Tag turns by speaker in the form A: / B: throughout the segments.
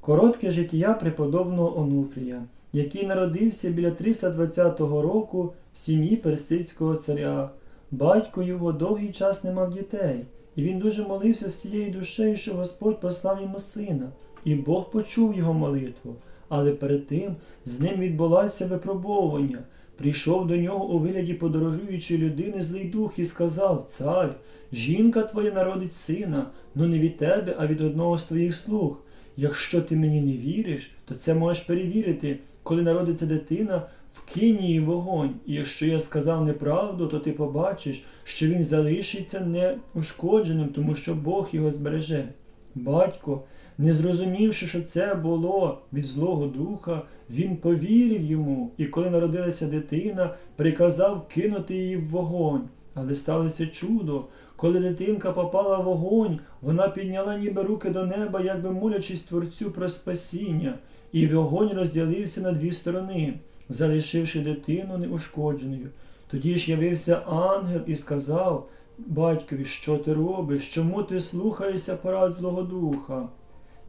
A: Коротке життя преподобного Онуфрія, який народився біля 320 року в сім'ї персидського царя. Батько його довгий час не мав дітей, і він дуже молився всією душею, що Господь послав йому сина, і Бог почув його молитву. Але перед тим з ним відбулося випробовування. Прийшов до нього у вигляді подорожуючої людини злий дух і сказав: Цар, жінка твоя народить сина, но не від тебе, а від одного з твоїх слуг. Якщо ти мені не віриш, то це можеш перевірити, коли народиться дитина, вкинь її вогонь. І якщо я сказав неправду, то ти побачиш, що він залишиться неушкодженим, тому що Бог його збереже. Батько, не зрозумівши, що це було від Злого Духа, він повірив йому, і коли народилася дитина, приказав кинути її в вогонь. Але сталося чудо. Коли дитинка попала в вогонь, вона підняла ніби руки до неба, якби молячись Творцю про спасіння, і вогонь розділився на дві сторони, залишивши дитину неушкодженою. Тоді ж явився ангел і сказав батькові, що ти робиш, чому ти слухаєшся порад Злого Духа?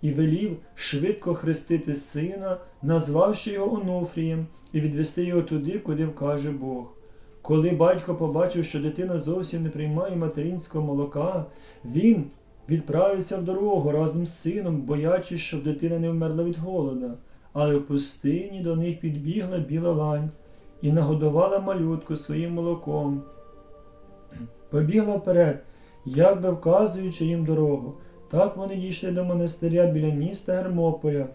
A: І велів швидко хрестити сина, назвавши його Онуфрієм, і відвести його туди, куди вкаже Бог. Коли батько побачив, що дитина зовсім не приймає материнського молока, він відправився в дорогу разом з сином, боячись, щоб дитина не вмерла від голода. Але в пустині до них підбігла біла лань і нагодувала малютку своїм молоком. Побігла вперед, як би вказуючи їм дорогу. Так вони дійшли до монастиря біля міста Гермополя.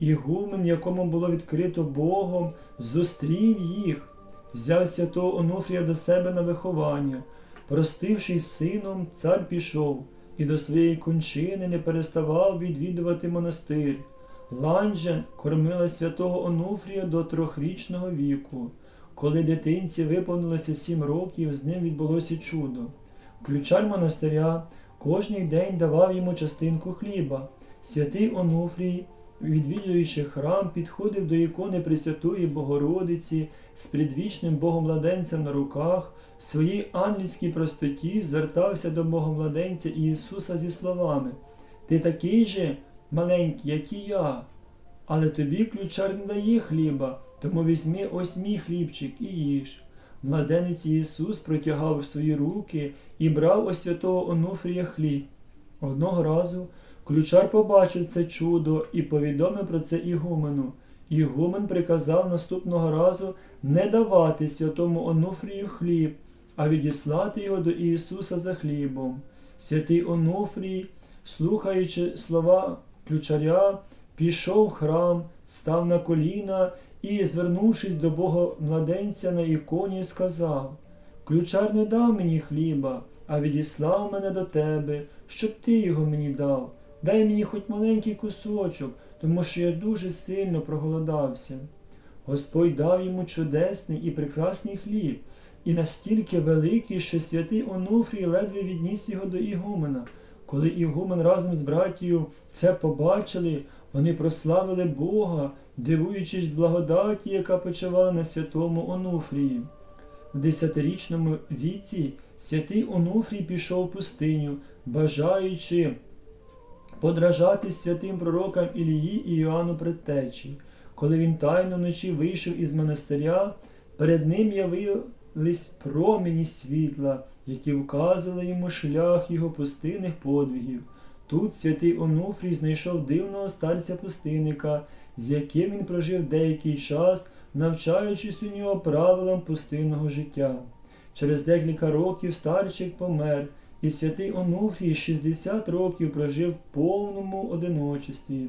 A: І гумен, якому було відкрито Богом, зустрів їх взяв святого Онуфрія до себе на виховання. Простившись з сином, цар пішов і до своєї кончини не переставав відвідувати монастир. Ланджа кормила святого Онуфрія до трьохрічного віку. Коли дитинці виповнилося сім років, з ним відбулося чудо. Ключар монастиря кожний день давав йому частинку хліба. Святий Онуфрій відвідуючи храм, підходив до ікони Пресвятої Богородиці з предвічним Богомладенцем на руках, в своїй ангельській простоті звертався до Богомладенця Ісуса зі словами Ти такий же маленький, як і я, але тобі ключар не дає хліба, тому візьми ось мій хлібчик і їж. Младенець Ісус протягав свої руки і брав ось святого Онуфрія хліб. Одного разу Ключар побачив це чудо і повідомив про це Ігумену. Ігумен приказав наступного разу не давати святому Онуфрію хліб, а відіслати його до Ісуса за хлібом. Святий Онуфрій, слухаючи слова ключаря, пішов в храм, став на коліна і, звернувшись до Бога младенця на іконі, сказав Ключар не дав мені хліба, а відіслав мене до тебе, щоб ти його мені дав. Дай мені хоч маленький кусочок, тому що я дуже сильно проголодався. Господь дав йому чудесний і прекрасний хліб, і настільки великий, що святий Онуфрій ледве відніс його до Ігумена. Коли Ігумен разом з братією це побачили, вони прославили Бога, дивуючись благодаті, яка почувала на святому Онуфрії. В десятирічному віці святий Онуфрій пішов в пустиню, бажаючи подражати святим пророкам Ілії і Іоанну Предтечі. Коли він тайно вночі вийшов із монастиря, перед ним явились промені світла, які вказували йому шлях його пустинних подвигів. Тут святий Онуфрій знайшов дивного старця пустинника, з яким він прожив деякий час, навчаючись у нього правилам пустинного життя. Через декілька років старчик помер. І святий Онуфрій 60 років прожив в повному одиночестві.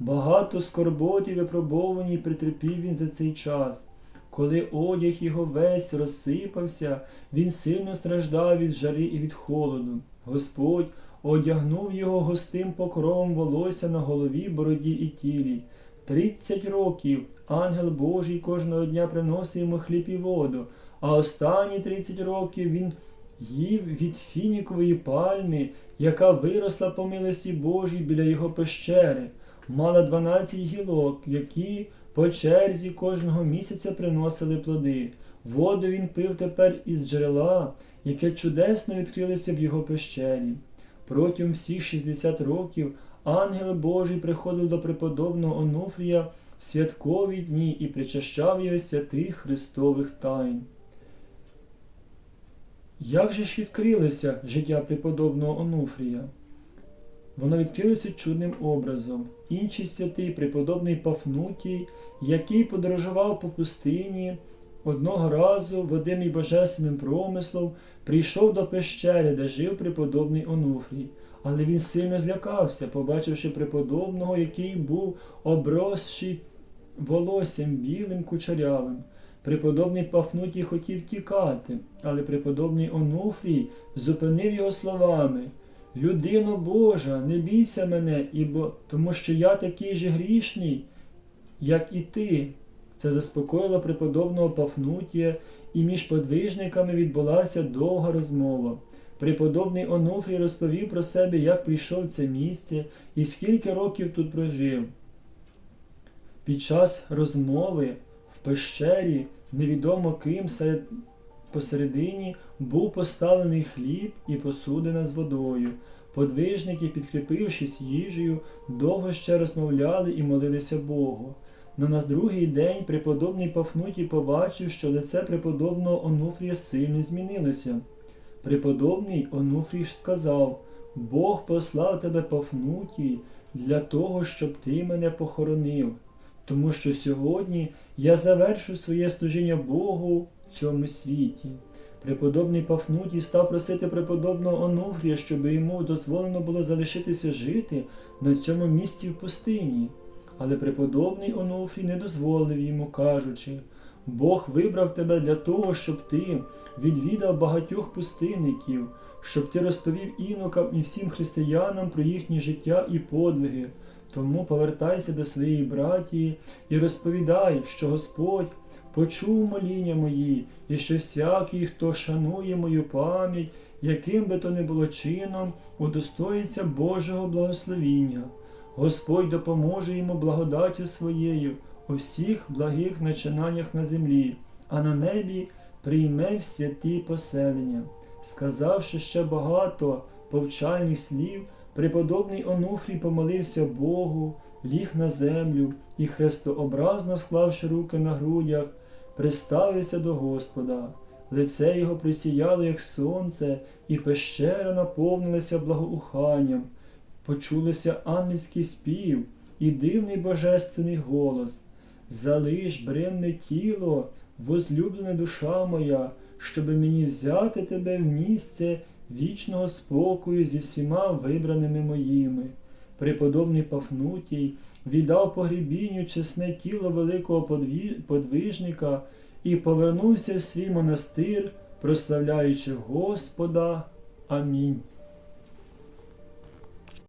A: Багато скорботів і випробованій притерпів він за цей час. Коли одяг його весь розсипався, він сильно страждав від жари і від холоду. Господь одягнув його густим покровом волосся на голові, бороді і тілі. Тридцять років ангел Божий кожного дня приносив йому хліб і воду, а останні тридцять років він їв від фінікової пальми, яка виросла по милості Божій біля його пещери, мала дванадцять гілок, які по черзі кожного місяця приносили плоди. Воду він пив тепер із джерела, яке чудесно відкрилося в його пещері. Протягом всіх 60 років ангел Божий приходив до преподобного Онуфрія в святкові дні і причащав його святих Христових тайн. Як же ж відкрилося життя преподобного Онуфрія? Воно відкрилося чудним образом. Інший святий, преподобний Пафнутій, який подорожував по пустині, одного разу, водимий божественним промислом, прийшов до пещери, де жив преподобний Онуфрій. Але він сильно злякався, побачивши преподобного, який був обросший волоссям білим кучерявим. Преподобний Пафнутій хотів тікати, але преподобний Онуфрій зупинив його словами Людино Божа, не бійся мене, ібо тому що я такий же грішний, як і ти. Це заспокоїло преподобного Пафнутія, і між подвижниками відбулася довга розмова. Преподобний Онуфрій розповів про себе, як прийшов це місце і скільки років тут прожив. Під час розмови в пещері невідомо ким серед посередині був поставлений хліб і посудина з водою. Подвижники, підкріпившись їжею, довго ще розмовляли і молилися Богу. На нас другий день преподобний Пафнутій побачив, що лице преподобного Онуфрія сильно змінилося. Преподобний Онуфрій сказав Бог послав тебе Пафнутій для того, щоб ти мене похоронив, тому що сьогодні я завершу своє служіння Богу в цьому світі. Преподобний Пафнутій став просити преподобного Онуфрія, щоб йому дозволено було залишитися жити на цьому місці в пустині. Але преподобний Онуфрій не дозволив йому, кажучи, Бог вибрав тебе для того, щоб ти відвідав багатьох пустинників, щоб ти розповів інокам і всім християнам про їхнє життя і подвиги. Тому повертайся до своєї братії і розповідай, що Господь почув моління мої, і що всякий, хто шанує мою пам'ять, яким би то не було чином, удостоїться Божого благословіння. Господь допоможе йому благодаттю своєю у всіх благих начинаннях на землі, а на небі прийме в святі поселення. Сказавши ще багато повчальних слів, преподобний Онуфрій помолився Богу, ліг на землю і хрестообразно склавши руки на грудях, приставився до Господа. Лице його присіяло, як сонце, і пещера наповнилася благоуханням. Почулося ангельський спів і дивний божественний голос. Залиш бренне тіло, возлюблена душа моя, щоби мені взяти тебе в місце вічного спокою зі всіма вибраними моїми. Преподобний Пафнутій віддав погрібінню чесне тіло великого подвижника і повернувся в свій монастир, прославляючи Господа. Амінь.